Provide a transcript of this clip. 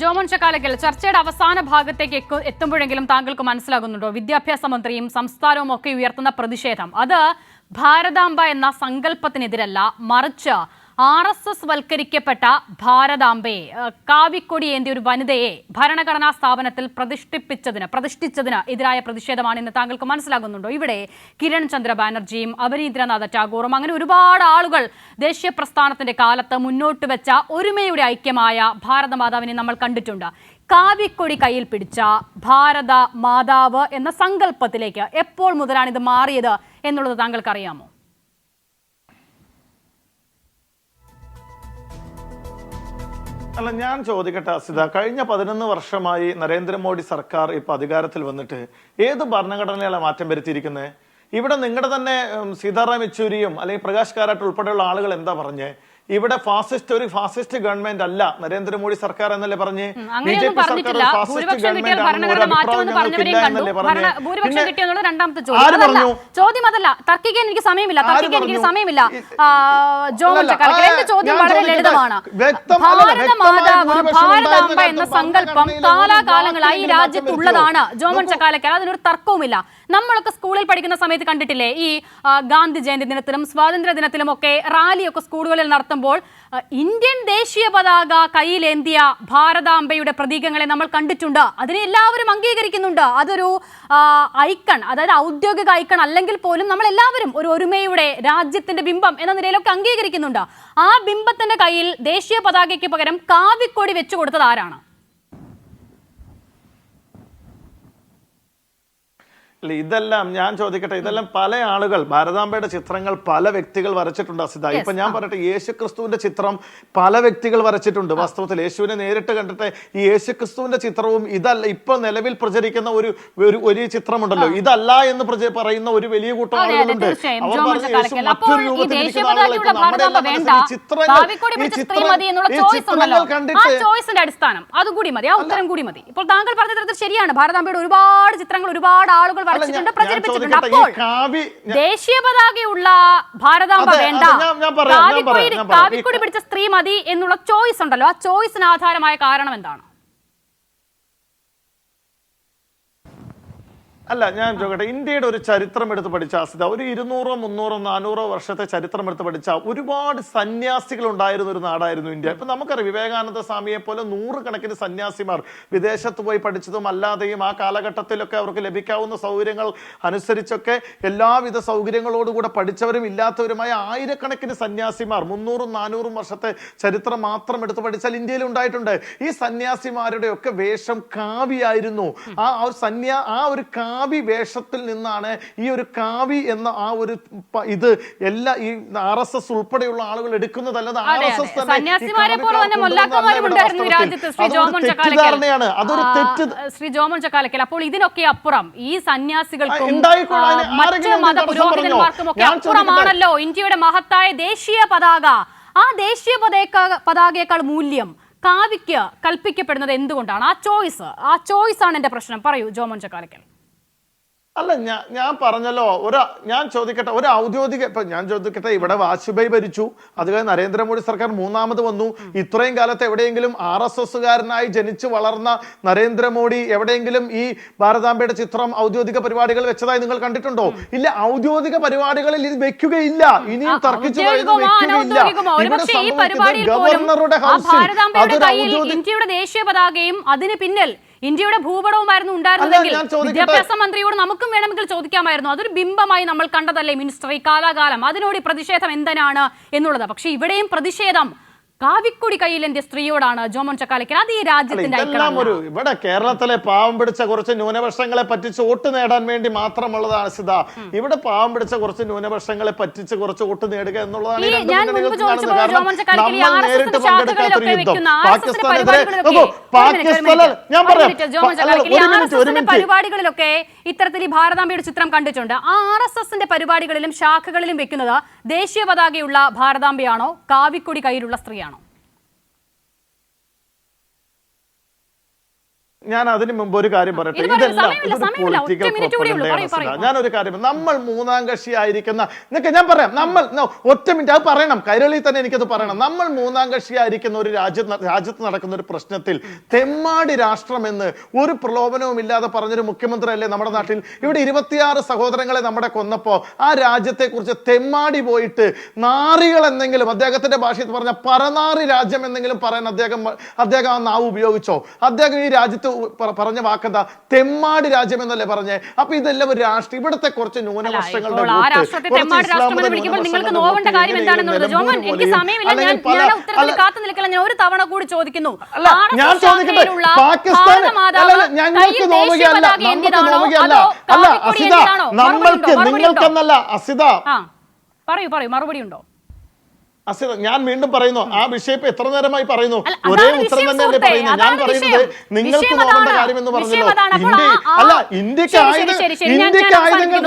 ജോമോൻ ചക്കാലക്കൽ ചർച്ചയുടെ അവസാന ഭാഗത്തേക്ക് എത്തുമ്പോഴെങ്കിലും താങ്കൾക്ക് മനസ്സിലാകുന്നുണ്ടോ? വിദ്യാഭ്യാസ മന്ത്രിയും സംസ്ഥാനവും ഒക്കെ ഉയർത്തുന്ന പ്രതിഷേധം. അത് ഭാരതാംബ എന്ന സങ്കല്പത്തിനെതിരല്ല മറിച്ച് ആർ എസ് എസ് വൽക്കരിക്കപ്പെട്ട ഭാരതാംബയെ കാവിക്കൊടി ഏന്തിയ ഒരു വനിതയെ ഭരണഘടനാ സ്ഥാപനത്തിൽ പ്രതിഷ്ഠിപ്പിച്ചതിന് പ്രതിഷ്ഠിച്ചതിന് എതിരായ പ്രതിഷേധമാണ് ഇന്ന് താങ്കൾക്ക് മനസ്സിലാകുന്നുണ്ടോ? ഇവിടെ കിരൺ ചന്ദ്ര ബാനർജിയും അപരീന്ദ്രനാഥ ടാഗോറും അങ്ങനെ ഒരുപാട് ആളുകൾ ദേശീയ പ്രസ്ഥാനത്തിന്റെ കാലത്ത് മുന്നോട്ട് വെച്ച ഒരുമയുടെ ഐക്യമായ ഭാരതമാതാവിനെ നമ്മൾ കണ്ടിട്ടുണ്ട്. കാവിക്കൊടി കയ്യിൽ പിടിച്ച ഭാരത മാതാവ് എന്ന സങ്കല്പത്തിലേക്ക് എപ്പോൾ മുതലാണ് ഇത് മാറിയത് എന്നുള്ളത് താങ്കൾക്ക് അല്ല ഞാൻ ചോദിക്കട്ടെ അസിത കഴിഞ്ഞ പതിനൊന്ന് വർഷമായി നരേന്ദ്രമോദി സർക്കാർ ഇപ്പൊ അധികാരത്തിൽ വന്നിട്ട് ഏത് ഭരണഘടനയിലാണ് മാറ്റം വരുത്തിയിരിക്കുന്നത് ഇവിടെ നിങ്ങളുടെ തന്നെ സീതാറാം യെച്ചൂരിയും അല്ലെങ്കിൽ പ്രകാശ് കാരാട്ട് ഉൾപ്പെടെയുള്ള ആളുകൾ എന്താ പറഞ്ഞേ? ഇവിടെ ഫാസിസ്റ്റ് ഒരു ഫാസിസ്റ്റ് ഗവൺമെന്റ് അല്ല. നരേന്ദ്രമോദി സർക്കാർ എന്നല്ലേ പറഞ്ഞ്? ബി ജെ പി സർക്കാർ ഒരു ഭരണ ഭൂരിപക്ഷം രണ്ടാമത്തെ ചോദ്യം. ആര് പറഞ്ഞു? ചോദ്യം അതല്ല. തർക്കിക്കാൻ എനിക്ക് സമയമില്ല. തർക്കിക്കാൻ എനിക്ക് സമയമില്ല. ചോദ്യം വളരെ ലളിതമാണ്. വ്യക്തം- ഭാരത വ്യക്തമായ ഭാരതാംബ എന്ന സങ്കല്പം കാലാകാലങ്ങളായി ഈ രാജ്യത്തുള്ളതാണ്. ജോമൻ? ചക്കാലക്കൽ അതിനൊരു തർക്കവുമില്ല. നമ്മളൊക്കെ സ്കൂളിൽ പഠിക്കുന്ന സമയത്ത് കണ്ടിട്ടില്ലേ? ഈ ഗാന്ധി ജയന്തി ദിനത്തിലും സ്വാതന്ത്ര്യ ദിനത്തിലും ഒക്കെ റാലിയൊക്കെ സ്കൂളുകളിൽ നടത്തുമ്പോൾ ആ, ഇന്ത്യൻ ദേശീയ പതാക കയ്യിലേന്തിയ ഭാരതാംബയുടെ പ്രതീകങ്ങളെ നമ്മൾ കണ്ടിട്ടുണ്ട്. അതിനെ എല്ലാവരും അംഗീകരിക്കുന്നുണ്ട്. അതൊരു ഐക്കൺ അതായത് ഔദ്യോഗിക ഐക്കൺ അല്ലെങ്കിൽ പോലും നമ്മൾ എല്ലാവരും ഒരു ഒരുമയുടെ രാജ്യത്തിന്റെ ബിംബം എന്ന നിലയിലൊക്കെ അംഗീകരിക്കുന്നുണ്ട്. ആ ബിംബത്തിന്റെ കയ്യിൽ ദേശീയ പതാകയ്ക്ക് പകരം കാവിക്കൊടി വെച്ചു കൊടുത്തത് ആരാണ്? അല്ല ഇതെല്ലാം ഞാൻ ചോദിക്കട്ടെ ഇതെല്ലാം പല ആളുകൾ ഭാരതാംബയുടെ ചിത്രങ്ങൾ പല വ്യക്തികൾ വരച്ചിട്ടുണ്ട് അസിത. ഇപ്പൊ ഞാൻ പറയട്ടെ യേശു ക്രിസ്തുവിന്റെ ചിത്രം പല വ്യക്തികൾ വരച്ചിട്ടുണ്ട്. വാസ്തവത്തിൽ യേശുവിനെ നേരിട്ട് കണ്ടിട്ട് ഈ യേശു ക്രിസ്തുവിന്റെ ചിത്രവും ഇതല്ല ഇപ്പൊ നിലവിൽ പ്രചരിക്കുന്ന ഒരു ഒരു വലിയ ചിത്രമുണ്ടല്ലോ. ഇതല്ല എന്ന് പറയുന്ന ഒരു വലിയ കൂട്ടം ആളുകളുണ്ട്. അവർ യേശു മറ്റൊരു രൂപത്തിൽ കണ്ടിട്ട് ചോയ്സിന്റെ അടിസ്ഥാനം. അതുകൂടി മതി ആ ഉത്തരം കൂടി മതി. ഇപ്പോൾ താങ്കൾ പറഞ്ഞ തരത്തിൽ ശരിയാണ്. ഭാരതാംബയുടെ ഒരുപാട് ചിത്രങ്ങൾ ഒരുപാട് ആളുകൾ വരച്ചിട്ടുണ്ട് പ്രചരിപ്പിച്ചിട്ടുണ്ട്. അപ്പോൾ ദേശീയ പതാകയുള്ള ഭാരതാംബ വേണ്ട. കാവിക്കൊടി പിടിച്ച സ്ത്രീ മതി എന്നുള്ള ചോയ്സ് ഉണ്ടല്ലോ. ആ ചോയ്സിന് ആധാരമായ കാരണം എന്താണ്? അല്ല ഞാൻ ചോദിക്കട്ടെ ഇന്ത്യയുടെ ഒരു ചരിത്രം എടുത്ത് പഠിച്ച അസിത ഒരു ഇരുന്നൂറോ മുന്നൂറോ നാനൂറോ വർഷത്തെ ചരിത്രം എടുത്ത് പഠിച്ച ഒരുപാട് സന്യാസികൾ ഉണ്ടായിരുന്ന ഒരു നാടായിരുന്നു ഇന്ത്യ. ഇപ്പൊ നമുക്കറിയാം വിവേകാനന്ദ സ്വാമിയെ പോലെ നൂറുകണക്കിന് സന്യാസിമാർ വിദേശത്ത് പോയി പഠിച്ചതും അല്ലാതെയും ആ കാലഘട്ടത്തിലൊക്കെ അവർക്ക് ലഭിക്കാവുന്ന സൗകര്യങ്ങൾ അനുസരിച്ചൊക്കെ എല്ലാവിധ സൗകര്യങ്ങളോടുകൂടെ പഠിച്ചവരും ഇല്ലാത്തവരുമായ ആയിരക്കണക്കിന് സന്യാസിമാർ മുന്നൂറും നാനൂറും വർഷത്തെ ചരിത്രം മാത്രം എടുത്ത് പഠിച്ചാൽ ഇന്ത്യയിൽ ഉണ്ടായിട്ടുണ്ട്. ഈ സന്യാസിമാരുടെ ഒക്കെ വേഷം കാവിയായിരുന്നു. ആ ഒരു സന്യാ ആ ഒരു കാവി വേഷത്തിൽ നിന്നാണ് ഈ ഒരു കാവി എന്ന ആ ഒരു ഇത് എല്ലാ ഈ ആർ എസ് എസ് ഉൾപ്പെടെയുള്ള ആളുകൾ എടുക്കുന്നതല്ലാതെ ആർ എസ് എസ് തെറ്റിദ്ധാരണയാണ് അതൊരു തെറ്റ് ശ്രീ ജോമോൻ ചക്കാലക്കൽ. അപ്പോൾ ഇതിനൊക്കെ അപ്പുറം ഈ സന്യാസികൾക്കും. മറ്റ് മത പുരോഹിതന്മാർക്കും ഒക്കെ അപ്പുറമാണല്ലോ ഇന്ത്യയുടെ മഹത്തായ ദേശീയ പതാക. ആ ദേശീയ പതാക പതാകയേക്കാൾ മൂല്യം കാവിക്ക് കൽപ്പിക്കപ്പെടുന്നത് എന്തുകൊണ്ടാണ്? ആ ചോയ്സ് ആ ചോയ്സ് ആണ് എന്റെ പ്രശ്നം. പറയൂ ജോമോൻ ചക്കാലക്കൽ. അല്ല ഞാൻ ഞാൻ പറഞ്ഞല്ലോ ഒരു ഞാൻ ചോദിക്കട്ടെ ഒരു ഔദ്യോഗിക ഇപ്പൊ ഞാൻ ചോദിക്കട്ടെ ഇവിടെ വാജ്പേയി ഭരിച്ചു അത് കഴിഞ്ഞ് നരേന്ദ്രമോദി സർക്കാർ മൂന്നാമത് വന്നു ഇത്രയും കാലത്ത് എവിടെയെങ്കിലും ആർ എസ് എസ്സുകാരനായി ജനിച്ചു വളർന്ന നരേന്ദ്രമോദി എവിടെയെങ്കിലും ഈ ഭാരതാംബയുടെ ചിത്രം ഔദ്യോഗിക പരിപാടികൾ വെച്ചതായി നിങ്ങൾ കണ്ടിട്ടുണ്ടോ? ഇല്ല ഔദ്യോഗിക പരിപാടികളിൽ ഇത് വെക്കുകയില്ല. ഇനിയും തർക്കിച്ചു വെക്കുകയില്ല. ഇവിടെ സംഭവിക്കുന്നത് ഗവർണറുടെ ഹൗസിൽ അതൊരു ഔദ്യോഗിക ഇന്ത്യയുടെ ദേശീയ പതാകയും അതിന് പിന്നിൽ ഇന്ത്യയുടെ ഭൂപടവുമായിരുന്നു ഉണ്ടായിരുന്നതെങ്കിൽ വിദ്യാഭ്യാസ മന്ത്രിയോട് നമുക്കും വേണമെങ്കിൽ ചോദിക്കാമായിരുന്നു. അതൊരു ബിംബമായി നമ്മൾ കണ്ടതല്ലേ മിനിസ്റ്റർ ഈ കാലാകാലം? അതിനോട് പ്രതിഷേധം എന്തിനാണ് എന്നുള്ളത്. പക്ഷേ ഇവിടെയും പ്രതിഷേധം കാവിക്കൊടി കയ്യിലെന്തിയ സ്ത്രീയോടാണ് ജോമോൻ ചക്കാലക്കൽ അത് ഈ രാജ്യത്തിന്റെ ഇതെല്ലാം ഒരു ഇവിടെ കേരളത്തിലെ പാവം പിടിച്ച കുറച്ച് ന്യൂനപക്ഷങ്ങളെ പറ്റിച്ച് വോട്ട് നേടാൻ വേണ്ടി മാത്രമുള്ളതാണ് സിത. ഇവിടെ പാവം പിടിച്ച കുറച്ച് ന്യൂനപക്ഷങ്ങളെ പറ്റിച്ച് കുറച്ച് വോട്ട് നേടുക എന്നുള്ളതാണ് ഞാൻ നമ്മൾ നേരിട്ട് യുദ്ധം. പാകിസ്ഥാനെതിരെ പാകിസ്ഥാനിൽ പറയാം. പരിപാടികളിലൊക്കെ ഇത്തരത്തിൽ ഈ ഭാരതാംബയുടെ ചിത്രം കണ്ടിട്ടുണ്ട്. ആ ആർ എസ് എസിന്റെ പരിപാടികളിലും ശാഖകളിലും വെക്കുന്നത് ദേശീയ പതാകയുള്ള ഭാരതാംബയാണോ? കാവിക്കൊടി കയ്യിലുള്ള സ്ത്രീയാണോ? ഞാൻ അതിന് മുമ്പ് ഒരു കാര്യം പറയട്ടെ? ഇതെല്ലാം ഇതൊരു പൊളിറ്റിക്കൽ മിനിറ്റ് ഞാൻ ഒരു കാര്യം നമ്മൾ മൂന്നാം കക്ഷി ആയിരിക്കുന്ന നിങ്ങൾക്ക് ഞാൻ പറയാം. നമ്മൾ ഒറ്റ മിനിറ്റ് അത് പറയണം. കൈരളിയിൽ തന്നെ എനിക്കത് പറയണം. നമ്മൾ മൂന്നാം കക്ഷി ആയിരിക്കുന്ന ഒരു രാജ്യത്ത് രാജ്യത്ത് നടക്കുന്ന ഒരു പ്രശ്നത്തിൽ തെമ്മാടി രാഷ്ട്രമെന്ന് ഒരു പ്രലോഭനവും ഇല്ലാതെ പറഞ്ഞൊരു മുഖ്യമന്ത്രി അല്ലേ നമ്മുടെ നാട്ടിൽ? ഇവിടെ ഇരുപത്തിയാറ് സഹോദരങ്ങളെ നമ്മുടെ കൊന്നപ്പോ ആ രാജ്യത്തെ കുറിച്ച് തെമ്മാടി പോയിട്ട് നാറികൾ എന്തെങ്കിലും അദ്ദേഹത്തിന്റെ ഭാഷയിൽ പറഞ്ഞ പരനാറി രാജ്യം എന്തെങ്കിലും പറയാൻ അദ്ദേഹം അദ്ദേഹം ആ നാവ് ഉപയോഗിച്ചോ? അദ്ദേഹം ഈ രാജ്യത്ത് പറഞ്ഞ വാക്കെന്താ? തെമ്മാടി രാജ്യം എന്നല്ലേ പറഞ്ഞേ? അപ്പൊ ഇതെല്ലാം ഒരു രാഷ്ട്രീയം ഇവിടുത്തെ കുറച്ച് ന്യൂനപക്ഷങ്ങളുടെ ഒരു തവണ കൂടി ചോദിക്കുന്നു. ഞാൻ ചോദിക്കട്ടെ, പാകിസ്ഥാൻ- ഞങ്ങൾക്ക് നോവുകയല്ല, ദേശീയ പതാക നമുക്ക് നോവുകയല്ല. അല്ല, അസിത, നമ്മൾക്ക്? നിങ്ങൾക്കെന്നല്ല അസിത. പറയൂ പറയൂ. മറുപടി ഉണ്ടോ? അസിത ഞാൻ വീണ്ടും പറയുന്നു ആ വിഷയം ഇപ്പൊ എത്ര നേരമായി പറയുന്നു? ഒരേ ഉത്തരം തന്നെ തന്നെയല്ലേ പറയുന്നു ഞാൻ പറയുന്നത് നിങ്ങൾക്ക് നോക്കേണ്ട. കാര്യം എന്ന് പറഞ്ഞല്ലോ. ഇന്ത്യ അല്ല ഇന്ത്യയ്ക്ക് ആയുധം ഇന്ത്യയ്ക്ക് ആയുധങ്ങൾ.